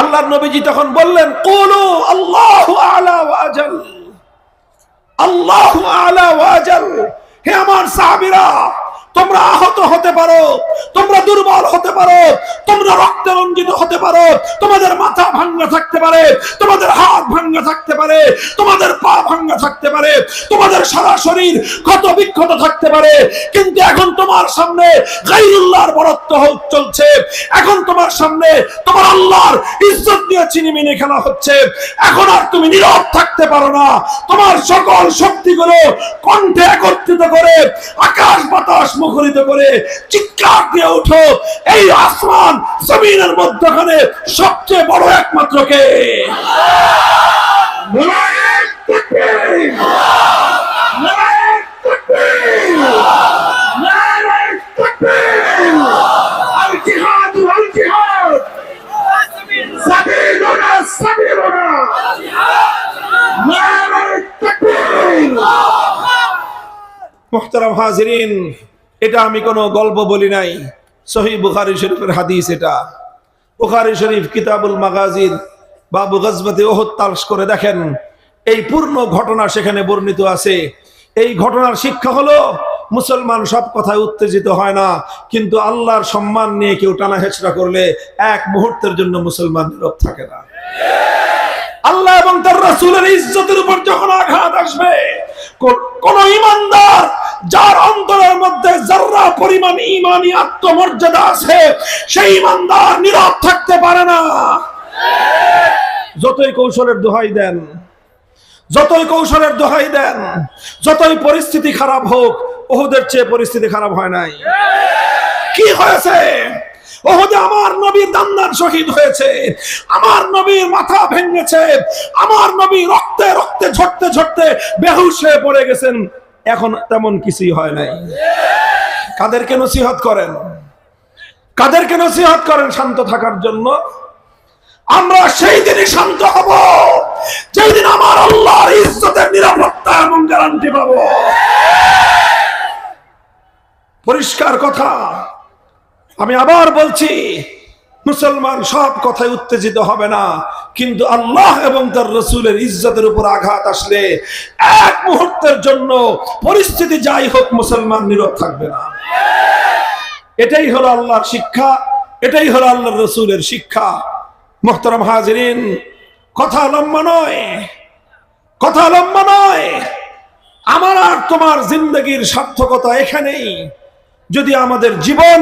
আল্লাহর নবীজি তখন বললেন, কুলু আল্লাহ আলা ওয়াজাল আল্লাহ আলা ওয়াজাল হে আমার সাহাবীরা, তোমরা আহত হতে পারো, তোমরা দুর্বল হতে পারো, তোমরা রক্তে রঞ্জিত হতে পারো, তোমাদের মাথা ভাঙ্গা থাকতে পারে, তোমাদের হাত ভাঙ্গা থাকতে পারে, তোমাদের পা ভাঙ্গা থাকতে পারে, তোমাদের সারা শরীর ক্ষত বিক্ষত থাকতে পারে, কিন্তু এখন তোমার সামনে গাইরুল্লাহর বরত্ব হোক চলছে, এখন তোমার সামনে তোমার আল্লাহর ইজ্জত নিয়ে চিনিমিনি খেলা হচ্ছে, এখন আর তুমি নীরব থাকতে পারো না, তোমার সকল শক্তিগুলো কণ্ঠে একত্রিত করে, আকাশ বাতাস মুখরিত করে চিৎকার দিয়ে উঠো, এই আসমান জমিনের মধ্যখানে সবচেয়ে বড় একমাত্র কে? নারায়ণ মোহতারাম হাজিরিন, এটা আমি কোনো গল্প বলি নাই। সহি বুখারি শরীফের হাদিস এটা। বুখারি শরীফ কিতাবুল মাগাজির বাবু গজবতে ওহদ তালস করে দেখেন, এই পূর্ণ ঘটনা সেখানে বর্ণিত আছে। এই ঘটনার শিক্ষা হলো, মুসলমান সব কথায় উত্তেজিত হয় না, কিন্তু আল্লাহর সম্মান নিয়ে কেউ টানা হেঁচড়া করলে এক মুহূর্তের জন্য মুসলমান নীরব থাকে না। আল্লাহ এবং তার রাসূলের ইজ্জতের উপর যখন আঘাত আসবে কোন- ইমানদার যার অন্তরের মধ্যে যার্রা পরিমাণ ইমানি আত্মমর্যাদা আছে, সেই ইমানদার নীরব থাকতে পারে না। যতই কৌশলের দোহাই দেন, যতই কৌশলের দোহাই দেন, যতই পরিস্থিতি খারাপ হোক ওদের চেয়ে পরিস্থিতি খারাপ হয় নাই। কি হয়েছে? ওহদে আমার নবীর দান্দান শহীদ হয়েছে, আমার নবীর মাথা ভেঙেছে, আমার নবী রক্তে রক্তে, ঝরতে ঝরতে বেহুশ হয়ে পড়ে গেছেন। এখন তেমন কিছুই হয় নাই। কাদেরকে নসিহত করেন? কাদেরকে নসিহত করেন শান্ত থাকার জন্য? আমরা সেই দিনই শান্ত হব। যেই দিন আমার আল্লাহর ইজ্জতের নিরাপত্তা এবং গ্যারান্টি পাবো। পরিষ্কার কথা, আমি আবার বলছি, মুসলমান সব কথায় উত্তেজিত হবে না, কিন্তু আল্লাহ এবং তার রসুলের ইজ্জতের উপর আঘাত আসলে এক মুহূর্তের জন্য পরিস্থিতি যাই হোক, মুসলমান নীরব থাকবে না। এটাই হলো আল্লাহর শিক্ষা, এটাই হলো আল্লাহর রসুলের শিক্ষা। মোহতারাম হাজরিন, কথা লম্বা নয়, কথা লম্বা নয়। আমার আর তোমার জিন্দগির সার্থকতা এখানেই। যদি আমাদের জীবন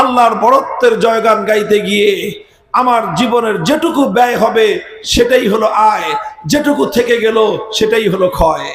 আল্লাহর বরত্বের জয়গান গাইতে গিয়ে আমার জীবনের যেটুকু ব্যয় হবে, সেটাই হলো আয়, যেটুকু থেকে গেল, সেটাই হলো ক্ষয়।